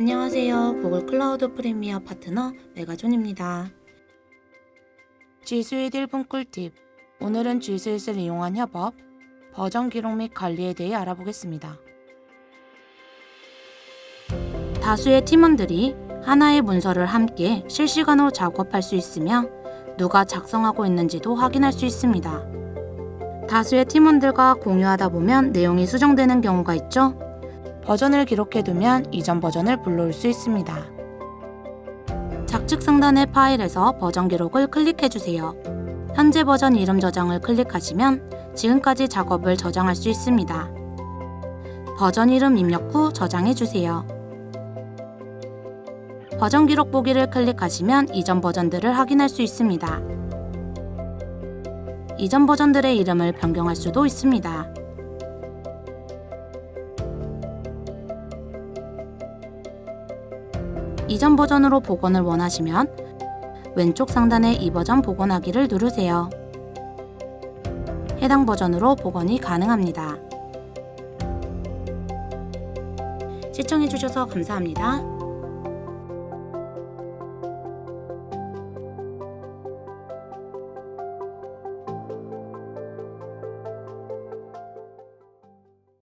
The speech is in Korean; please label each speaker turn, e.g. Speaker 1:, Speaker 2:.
Speaker 1: 안녕하세요. 구글 클라우드 프리미어 파트너 메가존입니다.
Speaker 2: G 수익 1분 꿀팁. 오늘은 G 스윗을 이용한 협업, 버전 기록 및 관리에 대해 알아보겠습니다.
Speaker 1: 다수의 팀원들이 하나의 문서를 함께 실시간으로 작업할 수 있으며 누가 작성하고 있는지도 확인할 수 있습니다. 다수의 팀원들과 공유하다 보면 내용이 수정되는 경우가 있죠.
Speaker 2: 버전을 기록해두면 이전 버전을 불러올 수 있습니다.
Speaker 1: 좌측 상단의 파일에서 버전 기록을 클릭해 주세요. 현재 버전 이름 저장을 클릭하시면 지금까지 작업을 저장할 수 있습니다. 버전 이름 입력 후 저장해 주세요. 버전 기록 보기를 클릭하시면 이전 버전들을 확인할 수 있습니다. 이전 버전들의 이름을 변경할 수도 있습니다. 이전 버전으로 복원을 원하시면 왼쪽 상단의 이 버전 복원하기를 누르세요. 해당 버전으로 복원이 가능합니다. 시청해주셔서 감사합니다.